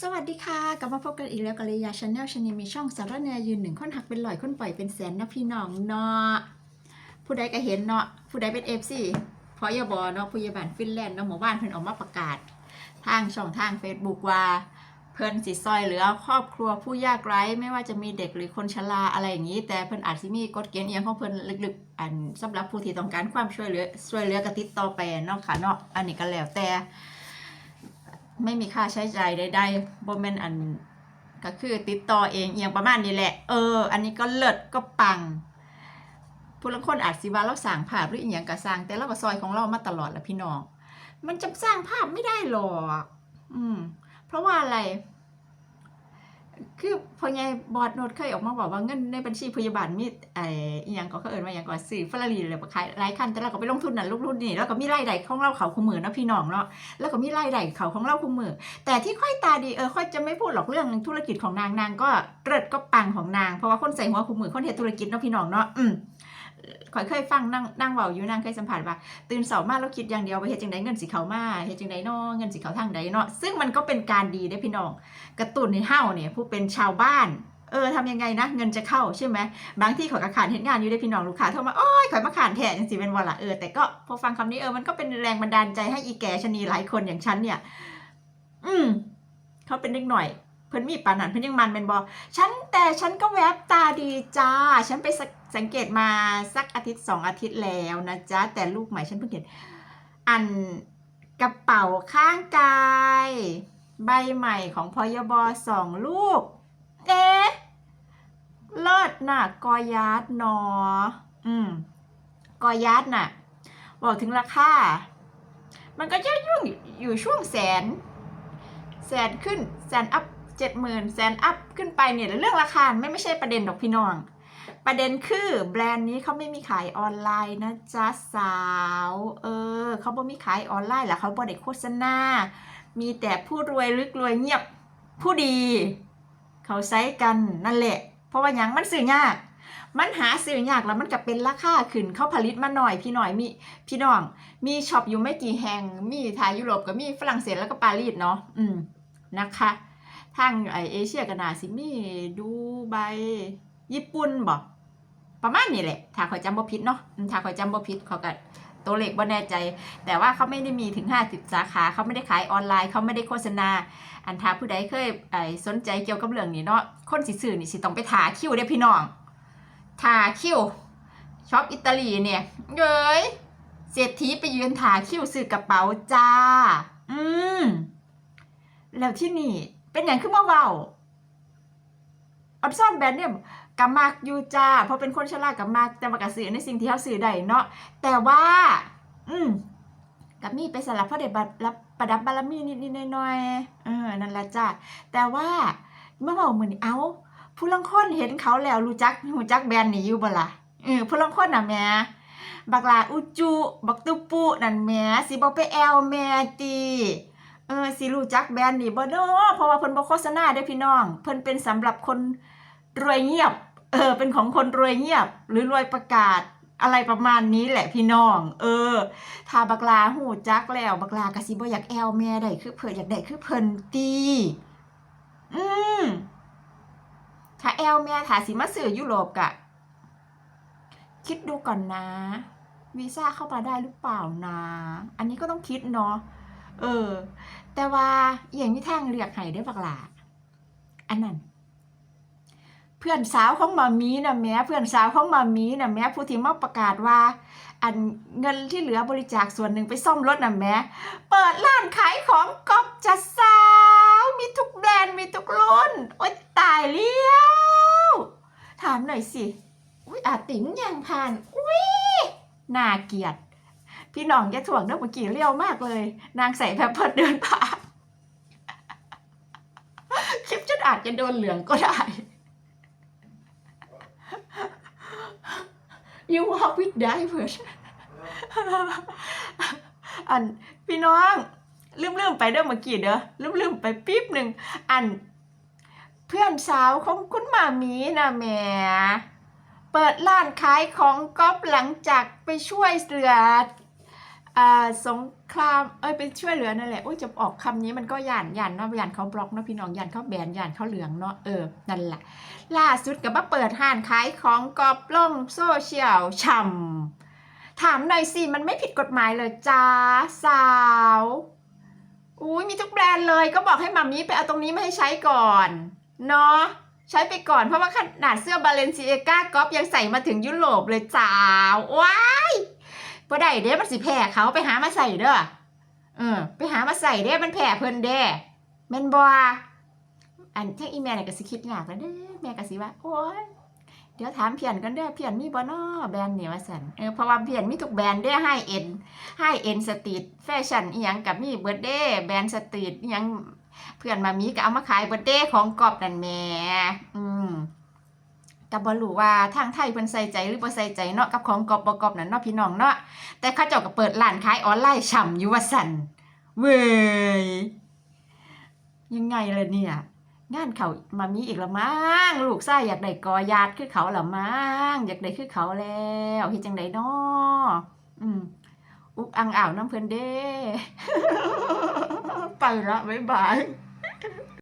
สวัสดีค่ะ กลับมาพบกันอีกแล้วกับเลยาชาแนลชนลมีช่องสาระแนยืนหนึ่งคนหักเป็นลอยคนปล่อยเป็นแสนนะพี่น้องเนาะผู้ใดก็เห็นเนาะผู้ใดเป็นเอฟซีพอยบอเนาะผู้ยาบาลฟินแลนด์เนาะหมู่บ้านเพิ่นออกมาประกาศ ทางช่องทาง Facebook ว่า เพิ่นสิซอยเหลือครอบครัวผู้ยากไร้ไม่ว่าจะมีเด็กหรือคนชราอะไรอย่างนี้ แต่เพิ่นอาจสิมีกฎเกณฑ์อหยังของเพิ่นลึกๆอันสำหรับผู้ที่ต้องการความช่วยเหลือช่วยเหลือกระติดต่อไปเนาะค่ะเนาะอันนี้ก็แล้วแต่ ไม่มีค่าใช้จ่ายใดๆบ่แม่นอันก็คือติดต่อเองเอียงประมาณนี้แหละ เออ อันนี้ก็เลิศก็ปังผู้ลงคนอาจสิว่าเราสร้างภาพหรืออีหยังก็สร้างแต่เราก็ซอยของเรามาตลอดแหละพี่น้อง มันจะสร้างภาพไม่ได้หรอก อืม เพราะว่าอะไร คือพอไงบอดโนดเคยออกมาบอกว่าเงินในบัญชีพยาบาลมีไอ้อหยังก็เขาเอิ้นว่าอย่างก่อนสื่อฟลารีเลยขายรายคันแต่เราก็ไปลงทุนนั่นลงทุนนี่แล้วก็มีรายได้ของเราเขาคู่มือนะพี่น้องเนาะแล้วก็มีรายได้เขาของเราคู่มือ แต่ที่ค่อยตาดีเออค่อยจะไม่พูดหรอกเรื่องธุรกิจของนางนางก็เริดก็ปังของนางเพราะว่าคนใส่หัวคู่มือคนเฮ็ดธุรกิจเนาะพี่น้องเนาะอืม ข่อยเคยฟังนั่งนั่งเว้าอยู่นางเคยสัมผัสว่า ตื่นเสาร์มาแล้วคิดอย่างเดียวว่าเฮ็ดจังไดเงินสิเข้ามาเฮ็ดจังไดเนาะเงินสิเข้าทางใดเนาะซึ่งมันก็เป็นการดีได้พี่น้องกระตุ้นให้เฮาเนี่ยผู้เป็นชาวบ้านเออทำยังไงนะเงินจะเข้าใช่ไหมบางที่เขอยกระขานเห็นงานอยู่ได้พี่น้องลูกค้าโทรมาโอ้ยขอยมาขานแทนจังสิเป็นวละเออแต่ก็พอฟังคำนี้เออมันก็เป็นแรงบันดาลใจให้อีแก่ชะนีหลายคนอย่างฉันเนี่ย อืมเขาเป็นเด็กหน่อยเพิ่นมีปานนันเพิ่นยังมันเป็นบอฉันแต่ฉันก็แวบตาดีจ้า ฉันไปส สังเกตมาสักอาทิตย์สองอาทิตย์แล้วนะจ๊ะ แต่ลูกใหม่ฉันเพิ่งเห็นอันกระเป๋าข้างกาย ใบใหม่ของพยบสองลูก เอ๊ะเลิศน่ะ กอยัดนอ อืม กอยัดน่ะ บอกถึงราคา มันก็จะยุ่งอยู่ช่วงแสน แสนขึ้น แสนอัพเจ็ดหมื่นแสนอัพขึ้นไปเนี่ย เรื่องราคาไม่ไม่ใช่ประเด็นหรอกพี่น้อง ประเด็นคือแบรนด์นี้เขาไม่มีขายออนไลน์นะจ๊ะสาว เออเขาบ่มีขายออนไลน์แล้วเขาบ่ได้โฆษณา มีแต่ผู้รวยลึกรวยเงียบผู้ดี เขาใช้กันนั่นแหละ เพราะว่าหยังมันสื่อยาก มันหาสื่อยากแล้วมันก็เป็นราคาขึ้นเขาผลิตมาหน่อยพี่หน่อยมีพี่น้อง มีช็อปอยู่ไม่กี่แห่ง มีทายุโรปก็มีฝรั่งเศสแล้วก็ปารีสเนาะอืมนะคะทางไอเอเชียก็น่าสิมีดูไบญี่ปุ่นบอก ประมาณนี้แหละ ถ้าขอยจำบ่ผิดเนาะถ้าขอยจำบ่ผิดเขาก็ตัวเลขบ่แน่ใจ แต่ว่าเขาไม่ได้มีถึง 50 สาขาเขาไม่ได้ขายออนไลน์เขาไม่ได้โฆษณา อันถ้าผู้ใดเคยไอสนใจเกี่ยวกับเรื่องนี้เนาะคนสิซื้อนี่สิต้องไปถาคิวเด้พี่น้องถาคิวช็อปอิตาลีเนี่ยเย้ยเศรษฐีไปยืนถาคิวซื้อกระเป๋าจ้า อืมแล้วที่นี่เป็นอย่างขึ้นมาเว้าออปชั่นแบรนด์เนี่ย กับมากอยู่จ้า เพราะเป็นคนฉลาดกับมากแต่ว่ากซื้อในสิ่งที่เขาซื้อได้เนาะแต่ว่า อืมกับมีไปสลับพระเดชบัตรรับประดับบารมีนิดๆหน่อยๆเออนั่นแหละจ้าแต่ว่าเมื่อบอกมือนเอาผู้ลังคนเห็นเขาแล้วรู้จักรู้จักแบรนด์นี้อยู่บ่ล่ะเออผู้ลังคนน่ะแม่บักลาอุจุบักตุปุนั่นแหม่สิบ่ไปแอลแม่ตีเออสิรู้จักแบรนด์นี้บ่เนาะเพราะว่าเพิ่นบ่โฆษณาเด้อพี่น้อง เพิ่นเป็นสำหรับคน รวยเงียบ เออ เป็นของคนรวยเงียบ หรือรวยประกาศอะไรประมาณนี้แหละพี่น้อง เออ ถ้าบักลาหูจักแล้ว บักลากะสิบ่อยากแอลแม่ได้คือเพิ่นอยากได้คือเพิ่นตีอืมถ้าแอลแม่ถ้าสิมาซื้อยุโรปกะ คิดดูก่อนนะ วีซ่าเข้ามาได้หรือเปล่านะ อันนี้ก็ต้องคิดเนาะ เออ แต่ว่าอย่างที่ทางเรียกให้ได้บักลาอันนั้น พื่อนสาวของมามีนะแม่เพื่อนสาวของมามีนะแม่ผู้ที่มาประกาศว่า อันเงินที่เหลือบริจาคส่วนหนึ่งไปซ่อมรถนะแม่เปิดร้านขายของก๊อปจะสาว มีทุกแบรนด์มีทุกรุ่นโอ๊ยตายเลี้ยวถามหน่อยสิอุ้ยอาติ๋มยังผ่านอุ้ยน่าเกลียด พี่น้องแกถ่วงเด้อเมื่อกี้เลี้ยวมากเลย นางใส่แพมเพิร์สเดินผ่านคลิปฉันอาจจะโดนเหลืองก็ได้ You walk with divers อันพี่น้องลืมลืมไปเด้อเมื่อกี้เด้อลืมลืมไปปิ๊บหนึ่งอัน เพื่อนสาวของคุณมามีนะแหม่เปิดร้านขายของก๊อฟหลังจากไปช่วยเหลือ สงครามเอ้ยไปช่วยเหลือนั่นแหละอุ้ยจะออกคำนี้มันก็ย่านย่านเนาะย่านเขาบล็อกเนาะพี่น้องย่านเขาแบนย่านเขาเหลืองเนาะเออนั่นแหละล่าสุดกับมาเปิดห้านขายของกอบลงโซเชียลช่ำถามหน่อยสิมันไม่ผิดกฎหมายเลยจ้าสาวอุ้ยมีทุกแบรนด์เลยก็บอกให้มามีไปเอาตรงนี้มาให้ใช้ก่อนเนาะใช้ไปก่อนเพราะว่าขนาดเสื้อบาเลนซิเอก้าก๊อฟยังใส่มาถึงยุโรปเลยจ้าวว้าย บ่ได้เด้มันสิแพ้เขาไปหามาใส่เด้อเออ ไปหามาใส่เด้มันแพ้เพิ่นเด้แม่นบ่อันทั้งอีแม่น่ะก็สิคิดยากแล้วเด้แม่ก็สิว่า โอ้ยเดี๋ยวถามเพียนกันเด้อเพียนมีบ่น้อแบรนด์นี่ว่าซั่นเออเพราะว่าเพียนมีทุกแบรนด์เด้อให้เอ็นให้เอ็นสตรีทแฟชั่นอีหยังกับมีเบิร์ดเด้แบรนด์สตรีทอีหยังเพื่อนมามีก็เอามาขายเบิร์ดเด้ของกอบนั่นแม่อืม ก็บ่รู้ว่าทางไทยเพิ่นใส่ใจหรือบ่ใส่ใจเนาะกับของกอบบกอบนั่นเนาะพี่น้องเนาะแต่เขาเจ้าก็เปิดร้านขายออนไลน์ฉ่ำอยู่ว่าซั่นเว้ยยังไงล่ะเนี่ยงานเขามามีอีกละมั้งลูกชายอยากได้กอยาดคือเขาละมั้งอยากได้คือเขาแล้วเฮ็ดจังไดเนาะอืมอุกอังอ่าวน้ำเพิ่นเด้ ไปละบ๊ายบาย